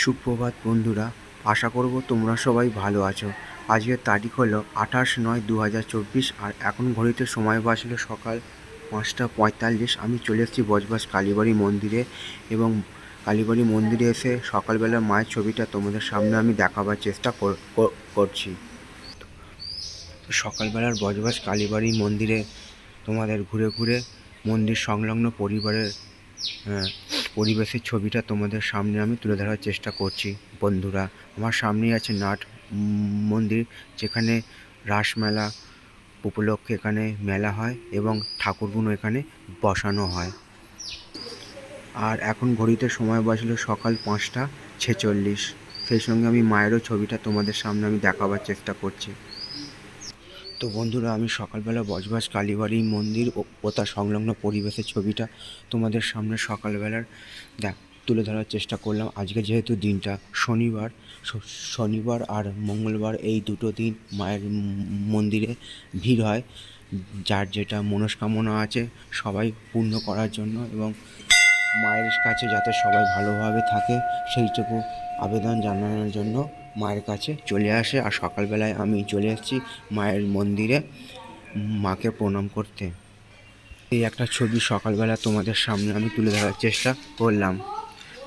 সুপ্রভাত বন্ধুরা, আশা করব তোমরা সবাই ভালো আছো। আজকের তারিখ হলো আঠাশ নয় দু হাজার চব্বিশ আর এখন ঘড়িতে সময় বাজলো সকাল পাঁচটা পঁয়তাল্লিশ। আমি চলে এসেছি বজবাস কালীবাড়ি মন্দিরে এবং কালীবাড়ি মন্দিরে এসে সকালবেলা মায়ের ছবিটা তোমাদের সামনে আমি দেখাবার চেষ্টা কর- কর- করছি। সকালবেলার বজবাস কালীবাড়ি মন্দিরে তোমাদের ঘুরে ঘুরে মন্দির সংলগ্ন পরিবারের পরিবেশের ছবিটা তোমাদের সামনে আমি তুলে ধরার চেষ্টা করছি, বন্ধুরা। আমার সামনেই আছে নাট মন্দির, যেখানে রাসমেলা উপলক্ষে এখানে মেলা হয় এবং ঠাকুরগুলো এখানে বসানো হয়। আর এখন ঘড়িতে সময় বাজলো সকাল পাঁচটা ছেচল্লিশ। সেই সঙ্গে আমি মায়েরও ছবিটা তোমাদের সামনে আমি দেখাবার চেষ্টা করছি। তো বন্ধুরা, আমি সকালবেলা বজবাজ কালীবাড়ি মন্দির ও তার সংলগ্ন পরিবেশের ছবিটা তোমাদের সামনে সকালবেলার দেখ, তুলে ধরার চেষ্টা করলাম। আজকে যেহেতু দিনটা শনিবার শনিবার আর মঙ্গলবার এই দুটো দিন মায়ের মন্দিরে ভিড় হয়। যার যেটা মনস্কামনা আছে সবাই পূর্ণ করার জন্য এবং মায়ের কাছে যাতে সবাই ভালোভাবে থাকে, সেইটুকু আবেদন জানানোর জন্য মায়ের কাছে চলে আসে। আর সকালবেলায় আমি চলে এসেছি মায়ের মন্দিরে মাকে প্রণাম করতে। এই একটা ছবি সকালবেলা তোমাদের সামনে আমি তুলে ধরার চেষ্টা করলাম।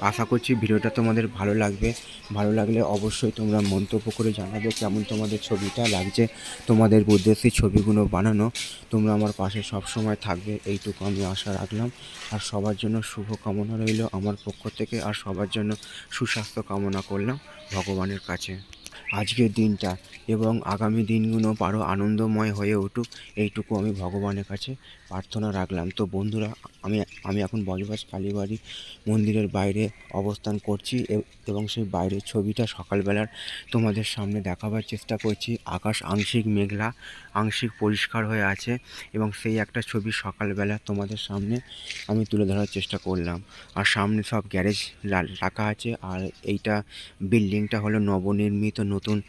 আশা করছি ভিডিওটা তোমাদের ভালো লাগবে। ভালো লাগলে অবশ্যই তোমরা মন্তব্য করে জানাবে কেমন তোমাদের ছবিটা লাগছে, তোমাদের উদ্দেশ্যে ছবিগুলো বানানো। তোমরা আমার পাশে সব সময় থাকবে, এইটুকু আমি আশা রাখলাম। আর সবার জন্য শুভ কামনা রইল আমার পক্ষ থেকে, আর সবার জন্য সুস্বাস্থ্য কামনা করলাম ভগবানের কাছে। আজকের দিনটা এবং আগামী দিনগুলো আরও আনন্দময় হয়ে উঠুক, এইটুকু আমি ভগবানের কাছে প্রার্থনা রাখলাম। তো বন্ধুরা, আমি আমি এখন বজবাজ কালীবাড়ি মন্দিরের বাইরে অবস্থান করছি এবং সেই বাইরের ছবিটা সকালবেলার তোমাদের সামনে দেখাবার চেষ্টা করছি। আকাশ আংশিক মেঘলা, আংশিক পরিষ্কার হয়ে আছে এবং সেই একটা ছবি সকালবেলা তোমাদের সামনে আমি তুলে ধরার চেষ্টা করলাম। আর সামনে সব গ্যারেজ রাখা আছে আর এইটা বিল্ডিংটা হলো নবনির্মিত নতুন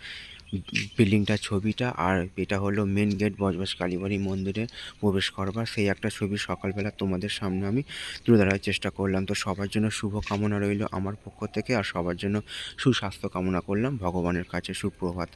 বিল্ডিংটার ছবিটা, আর এটা হলো মেন গেট বজবাস কালীবাড়ি মন্দিরে প্রবেশ করবার। সেই একটা ছবি সকালবেলা তোমাদের সামনে আমি তুলে ধরার চেষ্টা করলাম। তো সবার জন্য শুভ কামনা রইল আমার পক্ষ থেকে, আর সবার জন্য সুস্বাস্থ্য কামনা করলাম। ভগবানের কাছে সুপ্রভাত।